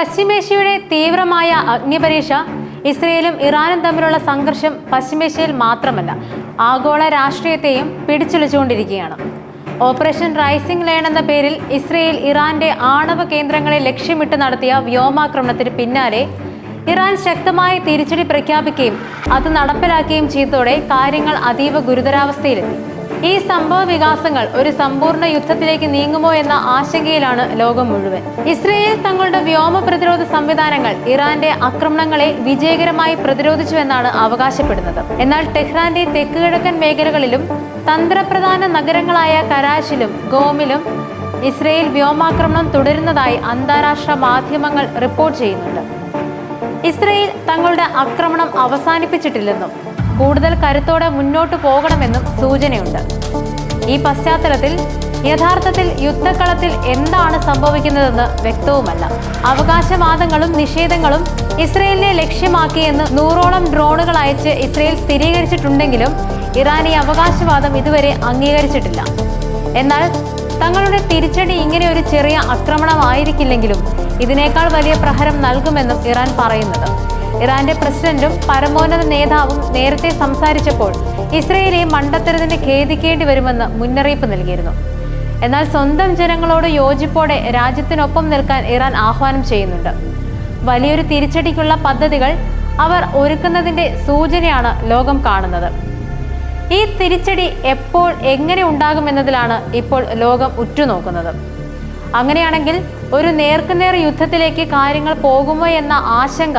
പശ്ചിമേഷ്യയുടെ തീവ്രമായ അഗ്നിപരീക്ഷ ഇസ്രയേലും ഇറാനും തമ്മിലുള്ള സംഘർഷം പശ്ചിമേഷ്യയിൽ മാത്രമല്ല ആഗോള രാഷ്ട്രീയത്തെയും പിടിച്ചുലച്ചുകൊണ്ടിരിക്കുകയാണ്. ഓപ്പറേഷൻ റൈസിംഗ് ലൈൻ എന്ന പേരിൽ ഇസ്രയേൽ ഇറാന്റെ ആണവ കേന്ദ്രങ്ങളെ ലക്ഷ്യമിട്ട് നടത്തിയ വ്യോമാക്രമണത്തിന് പിന്നാലെ ഇറാൻ ശക്തമായ തിരിച്ചടി പ്രഖ്യാപിക്കുകയും അത് നടപ്പിലാക്കുകയും ചെയ്തതോടെ കാര്യങ്ങൾ അതീവ ഗുരുതരാവസ്ഥയിലെത്തി. ഈ സംഭവ വികാസങ്ങൾ ഒരു സമ്പൂർണ യുദ്ധത്തിലേക്ക് നീങ്ങുമോ എന്ന ആശങ്കയിലാണ് ലോകം മുഴുവൻ. ഇസ്രയേൽ തങ്ങളുടെ വ്യോമ പ്രതിരോധ സംവിധാനങ്ങൾ ഇറാന്റെ ആക്രമണങ്ങളെ വിജയകരമായി പ്രതിരോധിച്ചുവെന്നാണ് അവകാശപ്പെടുന്നത്. എന്നാൽ ടെഹ്റാന്റെ തെക്ക് കിഴക്കൻ മേഖലകളിലും തന്ത്രപ്രധാന നഗരങ്ങളായ കരാച്ചിലും ഗോമിലും ഇസ്രയേൽ വ്യോമാക്രമണം തുടരുന്നതായി അന്താരാഷ്ട്ര മാധ്യമങ്ങൾ റിപ്പോർട്ട് ചെയ്യുന്നുണ്ട്. ഇസ്രയേൽ തങ്ങളുടെ ആക്രമണം അവസാനിപ്പിച്ചിട്ടില്ലെന്നും കൂടുതൽ കരുത്തോടെ മുന്നോട്ട് പോകണമെന്നും സൂചനയുണ്ട്. ഈ പശ്ചാത്തലത്തിൽ യഥാർത്ഥത്തിൽ യുദ്ധക്കളത്തിൽ എന്താണ് സംഭവിക്കുന്നതെന്ന് വ്യക്തവുമല്ല. അവകാശവാദങ്ങളും നിഷേധങ്ങളും ഇസ്രയേലിനെ ലക്ഷ്യമാക്കിയെന്ന് നൂറോളം ഡ്രോണുകൾ അയച്ച് ഇസ്രയേൽ സ്ഥിരീകരിച്ചിട്ടുണ്ടെങ്കിലും ഇറാൻ ഈ അവകാശവാദം ഇതുവരെ അംഗീകരിച്ചിട്ടില്ല. എന്നാൽ തങ്ങളുടെ തിരിച്ചടി ഇങ്ങനെ ഒരു ചെറിയ ആക്രമണമായിരിക്കില്ലെങ്കിലും ഇതിനേക്കാൾ വലിയ പ്രഹരം നൽകുമെന്നും ഇറാൻ പറയുന്നത്. ഇറാന്റെ പ്രസിഡന്റും പരമോന്നത നേതാവും നേരത്തെ സംസാരിച്ചപ്പോൾ ഇസ്രയേലെ മണ്ടത്തരത്തിന് ഖേദിക്കേണ്ടി വരുമെന്ന് മുന്നറിയിപ്പ് നൽകിയിരുന്നു. എന്നാൽ സ്വന്തം ജനങ്ങളോട് യോജിപ്പോടെ രാജ്യത്തിനൊപ്പം നിൽക്കാൻ ഇറാൻ ആഹ്വാനം ചെയ്യുന്നുണ്ട്. വലിയൊരു തിരിച്ചടിക്കുള്ള പദ്ധതികൾ അവർ ഒരുക്കുന്നതിന്റെ സൂചനയാണ് ലോകം കാണുന്നത്. ഈ തിരിച്ചടി എപ്പോൾ എങ്ങനെ ഉണ്ടാകുമെന്നതിലാണ് ഇപ്പോൾ ലോകം ഉറ്റുനോക്കുന്നത്. അങ്ങനെയാണെങ്കിൽ ഒരു നേർക്കുനേർ യുദ്ധത്തിലേക്ക് കാര്യങ്ങൾ പോകുമോ എന്ന ആശങ്ക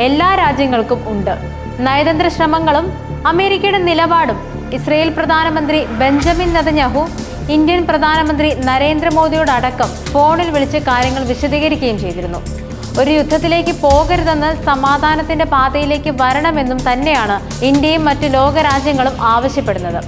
എല്ലാ രാജ്യങ്ങൾക്കും ഉണ്ട്. നയതന്ത്ര ശ്രമങ്ങളും അമേരിക്കയുടെ നിലപാടും ഇസ്രയേൽ പ്രധാനമന്ത്രി ബെഞ്ചമിൻ നെതന്യാഹു ഇന്ത്യൻ പ്രധാനമന്ത്രി നരേന്ദ്രമോദിയോടക്കം ഫോണിൽ വിളിച്ച് കാര്യങ്ങൾ വിശദീകരിക്കുകയും ചെയ്തിരുന്നു. ഒരു യുദ്ധത്തിലേക്ക് പോകരുതെന്ന് സമാധാനത്തിന്റെ പാതയിലേക്ക് വരണമെന്നും തന്നെയാണ് ഇന്ത്യയും മറ്റു ലോകരാജ്യങ്ങളും ആവശ്യപ്പെടുന്നത്.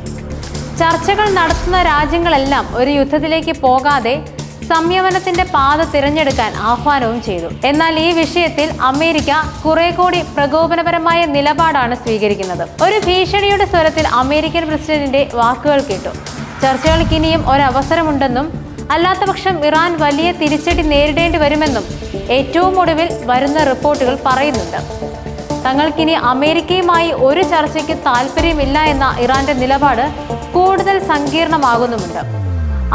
ചർച്ചകൾ നടത്തുന്ന രാജ്യങ്ങളെല്ലാം ഒരു യുദ്ധത്തിലേക്ക് പോകാതെ സംയമനത്തിന്റെ പാത തിരഞ്ഞെടുക്കാൻ ആഹ്വാനവും ചെയ്തു. എന്നാൽ ഈ വിഷയത്തിൽ അമേരിക്ക കുറെ കൂടി പ്രകോപനപരമായ നിലപാടാണ് സ്വീകരിക്കുന്നത്. ഒരു ഭീഷണിയുടെ സ്വരത്തിൽ അമേരിക്കൻ പ്രസിഡന്റിന്റെ വാക്കുകൾ കേട്ടു. ചർച്ചകൾക്ക് ഇനിയും ഒരവസരമുണ്ടെന്നും അല്ലാത്തപക്ഷം ഇറാൻ വലിയ തിരിച്ചടി നേരിടേണ്ടി വരുമെന്നും ഏറ്റവും ഒടുവിൽ വരുന്ന റിപ്പോർട്ടുകൾ പറയുന്നുണ്ട്. തങ്ങൾക്കിനി അമേരിക്കയുമായി ഒരു ചർച്ചയ്ക്ക് താല്പര്യമില്ല എന്ന ഇറാന്റെ നിലപാട് കൂടുതൽ സങ്കീർണമാകുന്നുമുണ്ട്.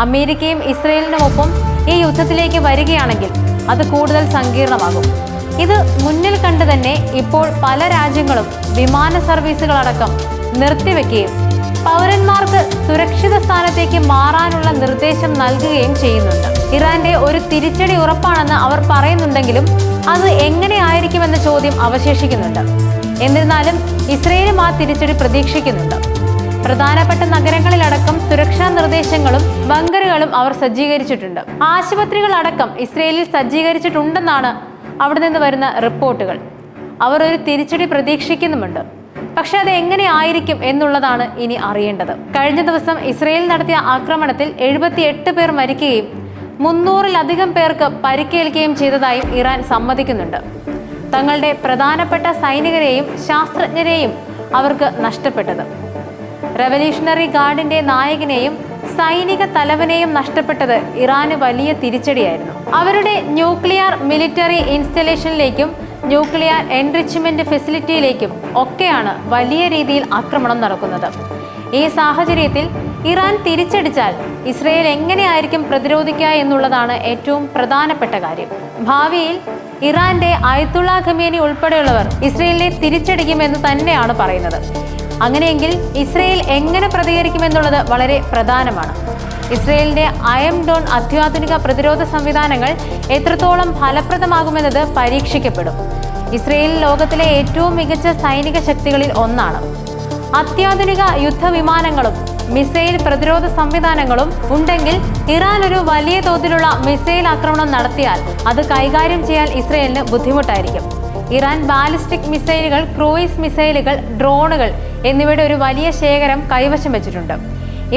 അമേരിക്കയും ഇസ്രയേലിനുമൊപ്പം ഈ യുദ്ധത്തിലേക്ക് വരികയാണെങ്കിൽ അത് കൂടുതൽ സങ്കീർണമാകും. ഇത് മുന്നിൽ കണ്ട് തന്നെ ഇപ്പോൾ പല രാജ്യങ്ങളും വിമാന സർവീസുകളടക്കം നിർത്തിവെക്കുകയും പൗരന്മാർക്ക് സുരക്ഷിത സ്ഥാനത്തേക്ക് മാറാനുള്ള നിർദ്ദേശം നൽകുകയും ചെയ്യുന്നുണ്ട്. ഇറാന്റെ ഒരു തിരിച്ചടി ഉറപ്പാണെന്ന് അവർ പറയുന്നുണ്ടെങ്കിലും അത് എങ്ങനെയായിരിക്കുമെന്ന ചോദ്യം അവശേഷിക്കുന്നുണ്ട്. എന്നിരുന്നാലും ഇസ്രയേലും ആ തിരിച്ചടി പ്രതീക്ഷിക്കുന്നുണ്ട്. പ്രധാനപ്പെട്ട നഗരങ്ങളിലടക്കം സുരക്ഷാ നിർദ്ദേശങ്ങളും ബങ്കറുകളും അവർ സജ്ജീകരിച്ചിട്ടുണ്ട്. ആശുപത്രികളടക്കം ഇസ്രയേലിൽ സജ്ജീകരിച്ചിട്ടുണ്ടെന്നാണ് അവിടെ നിന്ന് വരുന്ന റിപ്പോർട്ടുകൾ. അവർ ഒരു തിരിച്ചടി പ്രതീക്ഷിക്കുന്നുമുണ്ട്. പക്ഷെ അത് എങ്ങനെ ആയിരിക്കും എന്നുള്ളതാണ് ഇനി അറിയേണ്ടത്. കഴിഞ്ഞ ദിവസം ഇസ്രയേൽ നടത്തിയ ആക്രമണത്തിൽ എഴുപത്തിയെട്ട് പേർ മരിക്കുകയും മുന്നൂറിലധികം പേർക്ക് പരിക്കേൽക്കുകയും ചെയ്തതായും ഇറാൻ സമ്മതിക്കുന്നുണ്ട്. തങ്ങളുടെ പ്രധാനപ്പെട്ട സൈനികരെയും ശാസ്ത്രജ്ഞരെയും അവർക്ക് നഷ്ടപ്പെട്ടത്. റവല്യൂഷണറി ഗാർഡിന്റെ നായകനെയും സൈനിക തലവനെയും നഷ്ടപ്പെട്ടത് ഇറാന് വലിയ തിരിച്ചടിയായിരുന്നു. അവരുടെ ന്യൂക്ലിയർ മിലിറ്ററി ഇൻസ്റ്റലേഷനിലേക്കും ന്യൂക്ലിയർ എൻറിച്ച്മെന്റ് ഫെസിലിറ്റിയിലേക്കും ഒക്കെയാണ് വലിയ രീതിയിൽ ആക്രമണം നടക്കുന്നത്. ഈ സാഹചര്യത്തിൽ ഇറാൻ തിരിച്ചടിച്ചാൽ ഇസ്രയേൽ എങ്ങനെയായിരിക്കും പ്രതിരോധിക്കുക എന്നുള്ളതാണ് ഏറ്റവും പ്രധാനപ്പെട്ട കാര്യം. ഭാവിയിൽ ഇറാന്റെ അയത്തുള്ള ഖമേനി ഉൾപ്പെടെയുള്ളവർ ഇസ്രയേലിനെ തിരിച്ചടിക്കുമെന്ന് തന്നെയാണ് പറയുന്നത്. അങ്ങനെയെങ്കിൽ ഇസ്രയേൽ എങ്ങനെ പ്രതികരിക്കുമെന്നുള്ളത് വളരെ പ്രധാനമാണ്. ഇസ്രയേലിന്റെ അയം ഡോൺ അത്യാധുനിക പ്രതിരോധ സംവിധാനങ്ങൾ എത്രത്തോളം ഫലപ്രദമാകുമെന്നത് പരീക്ഷിക്കപ്പെടും. ഇസ്രയേൽ ലോകത്തിലെ ഏറ്റവും മികച്ച സൈനിക ശക്തികളിൽ ഒന്നാണ്. അത്യാധുനിക യുദ്ധവിമാനങ്ങളും മിസൈൽ പ്രതിരോധ സംവിധാനങ്ങളും ഉണ്ടെങ്കിൽ ഇറാൻ ഒരു വലിയ തോതിലുള്ള മിസൈൽ ആക്രമണം നടത്തിയാൽ അത് കൈകാര്യം ചെയ്യാൻ ഇസ്രയേലിന് ബുദ്ധിമുട്ടായിരിക്കും. ഇറാൻ ബാലിസ്റ്റിക് മിസൈലുകൾ ക്രൂയിസ് മിസൈലുകൾ ഡ്രോണുകൾ എന്നിവയുടെ ഒരു വലിയ ശേഖരം കൈവശം വെച്ചിട്ടുണ്ട്.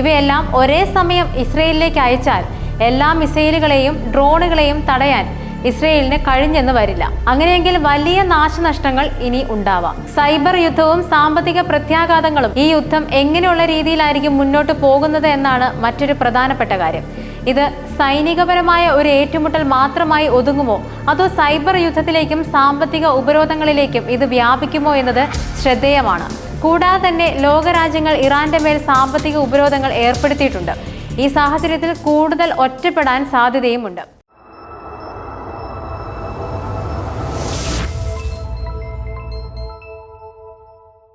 ഇവയെല്ലാം ഒരേ സമയം ഇസ്രയേലിലേക്ക് അയച്ചാൽ എല്ലാ മിസൈലുകളെയും ഡ്രോണുകളെയും തടയാൻ ഇസ്രയേലിന് കഴിഞ്ഞെന്ന് വരില്ല. അങ്ങനെയെങ്കിൽ വലിയ നാശനഷ്ടങ്ങൾ ഇനി ഉണ്ടാവാം. സൈബർ യുദ്ധവും സാമ്പത്തിക പ്രത്യാഘാതങ്ങളും ഈ യുദ്ധം എങ്ങനെയുള്ള രീതിയിലായിരിക്കും മുന്നോട്ട് പോകുന്നത് എന്നാണ് മറ്റൊരു പ്രധാനപ്പെട്ട കാര്യം. ഇത് സൈനികപരമായ ഒരു ഏറ്റുമുട്ടൽ മാത്രമായി ഒതുങ്ങുമോ? അതോ സൈബർ യുദ്ധത്തിലേക്കും സാമ്പത്തിക ഉപരോധങ്ങളിലേക്കും ഇത് വ്യാപിക്കുമോ എന്നത് ശ്രദ്ധേയമാണ്. കൂടാതെ തന്നെ ലോകരാജ്യങ്ങൾ ഇറാന്റെ മേൽ സാമ്പത്തിക ഉപരോധങ്ങൾ ഏർപ്പെടുത്തിയിട്ടുണ്ട്. ഈ സാഹചര്യത്തിൽ കൂടുതൽ ഒറ്റപ്പെടാൻ സാധ്യതയുമുണ്ട്.